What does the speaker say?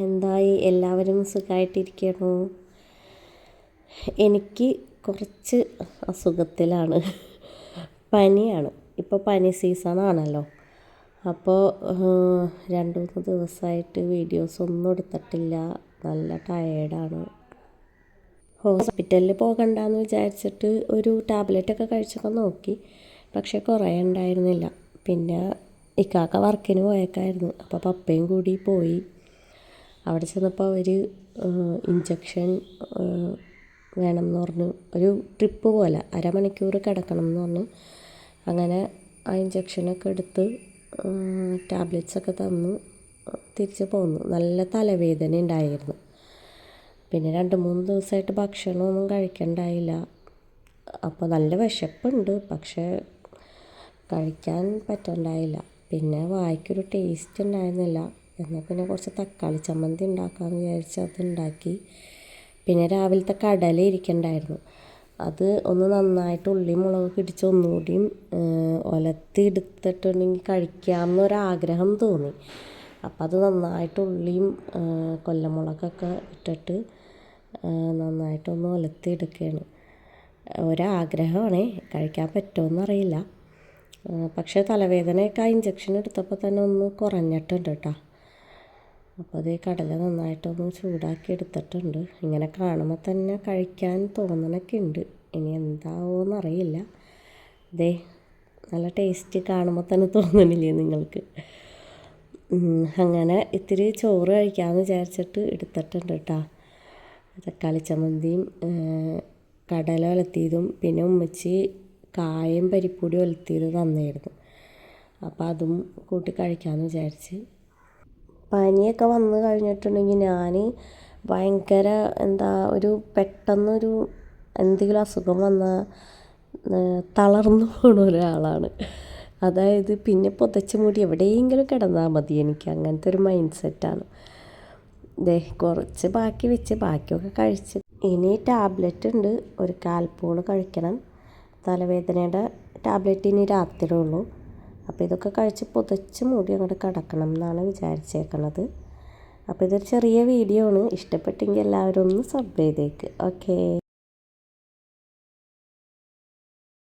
എന്തായി? എല്ലാവരും സുഖമായിട്ടിരിക്കണോ എനിക്ക് കുറച്ച് അസുഖത്തിലാണ്. പനിയാണ്. ഇപ്പോൾ പനി സീസണാണല്ലോ. അപ്പോൾ രണ്ട് മൂന്ന് ദിവസമായിട്ട് വീഡിയോസ് ഒന്നും എടുത്തിട്ടില്ല. നല്ല ടയേർഡാണ് ഹോസ്പിറ്റലിൽ പോകണ്ടെന്ന് വിചാരിച്ചിട്ട് ഒരു ടാബ്ലറ്റൊക്കെ കഴിച്ചൊക്കെ നോക്കി. പക്ഷെ കുറേ ഉണ്ടായിരുന്നില്ല. പിന്നെ ഇക്കാക്ക വർക്കിന് പോയേക്കായിരുന്നു. അപ്പോൾ പപ്പയും കൂടി പോയി. അവിടെ ചെന്നപ്പോൾ അവർ ഇഞ്ചക്ഷൻ എന്ന് പറഞ്ഞു. ഒരു ട്രിപ്പ് പോലെ അരമണിക്കൂർ കിടക്കണം എന്ന് പറഞ്ഞു. അങ്ങനെ ആ ഇഞ്ചക്ഷനൊക്കെ എടുത്ത് ടാബ്ലറ്റ്സൊക്കെ തന്നു. തിരിച്ച് പോന്നു. നല്ല തലവേദന ഉണ്ടായിരുന്നു. പിന്നെ രണ്ട് മൂന്ന് ദിവസമായിട്ട് ഭക്ഷണമൊന്നും കഴിക്കണ്ടായില്ല. അപ്പോൾ നല്ല വിശപ്പുണ്ട്. പക്ഷേ കഴിക്കാൻ പറ്റണ്ടായില്ല. പിന്നെ വായിക്കൊരു ടേസ്റ്റ് ഉണ്ടായിരുന്നില്ല. എന്നാൽ പിന്നെ കുറച്ച് തക്കാളി ചമ്മന്തി ഉണ്ടാക്കാമെന്ന് വിചാരിച്ച് അത് ഉണ്ടാക്കി. പിന്നെ രാവിലത്തെ കടല ഇരിക്കണ്ടായിരുന്നു. അത് ഒന്ന് നന്നായിട്ട് ഉള്ളി മുളക് ഇടിച്ച് ഒന്നുകൂടിയും ഒലത്തി എടുത്തിട്ടുണ്ടെങ്കിൽ കഴിക്കാമെന്നൊരാഗ്രഹം തോന്നി. അപ്പം അത് നന്നായിട്ട് ഉള്ളിയും കൊല്ലമുളകൊക്കെ ഇട്ടിട്ട് നന്നായിട്ടൊന്ന് ഒലത്തി എടുക്കുകയാണ് ഒരാഗ്രഹമാണേ. കഴിക്കാൻ പറ്റുമെന്നറിയില്ല പക്ഷേ തലവേദനയൊക്കെ ആ ഇഞ്ചക്ഷൻ എടുത്തപ്പോൾ തന്നെ ഒന്ന് കുറഞ്ഞിട്ടുണ്ട് കേട്ടോ അപ്പോൾ അതേ കടല നന്നായിട്ടൊന്ന് ചൂടാക്കി എടുത്തിട്ടുണ്ട്. ഇങ്ങനെ കാണുമ്പോൾ തന്നെ കഴിക്കാൻ തോന്നണൊക്കെ ഉണ്ട്. ഇനി എന്താവുമെന്നറിയില്ല ദേ നല്ല ടേസ്റ്റ് കാണുമ്പോൾ തന്നെ തോന്നണില്ലേ നിങ്ങൾക്ക്? അങ്ങനെ ഇത്തിരി ചോറ് കഴിക്കാമെന്ന് വിചാരിച്ചിട്ട് എടുത്തിട്ടുണ്ട് കേട്ടോ. തക്കാളി ചമ്മന്തിയും കടല ഒലത്തിയതും പിന്നെ ഉമ്മച്ചി കായം പരിപ്പൊടി ഒലത്തിയത് തന്നായിരുന്നു അപ്പോൾ അതും കൂട്ടി കഴിക്കാമെന്ന് വിചാരിച്ച് പനിയൊക്കെ വന്നു കഴിഞ്ഞിട്ടുണ്ടെങ്കിൽ ഞാൻ ഭയങ്കര എന്താ ഒരു പെട്ടെന്നൊരു എന്തെങ്കിലും അസുഖം വന്നാൽ തളർന്നു പോണ ഒരാളാണ്. അതായത് പിന്നെ പുതച്ച് മൂടി എവിടെയെങ്കിലും കിടന്നാൽ മതി എനിക്ക്. അങ്ങനത്തെ ഒരു മൈൻഡ് സെറ്റാണ് ദേ കുറച്ച് ബാക്കി വെച്ച് ബാക്കിയൊക്കെ കഴിച്ച്. ഇനി ടാബ്ലറ്റ് ഉണ്ട്. ഒരു കാൽപ്പൂൾ കഴിക്കണം. തലവേദനയുടെ ടാബ്ലറ്റ് ഇനി രാത്രിയേ ഉള്ളൂ. അപ്പോൾ ഇതൊക്കെ കഴിച്ച് പുതച്ച് മൂടി അങ്ങോട്ട് കിടക്കണം എന്നാണ് വിചാരിച്ചേക്കണത്. അപ്പോൾ ഇതൊരു ചെറിയ വീഡിയോ ആണ്. ഇഷ്ടപ്പെട്ടെങ്കിൽ എല്ലാവരും ഒന്ന് സബ് ചെയ്തേക്ക്. ഓക്കേ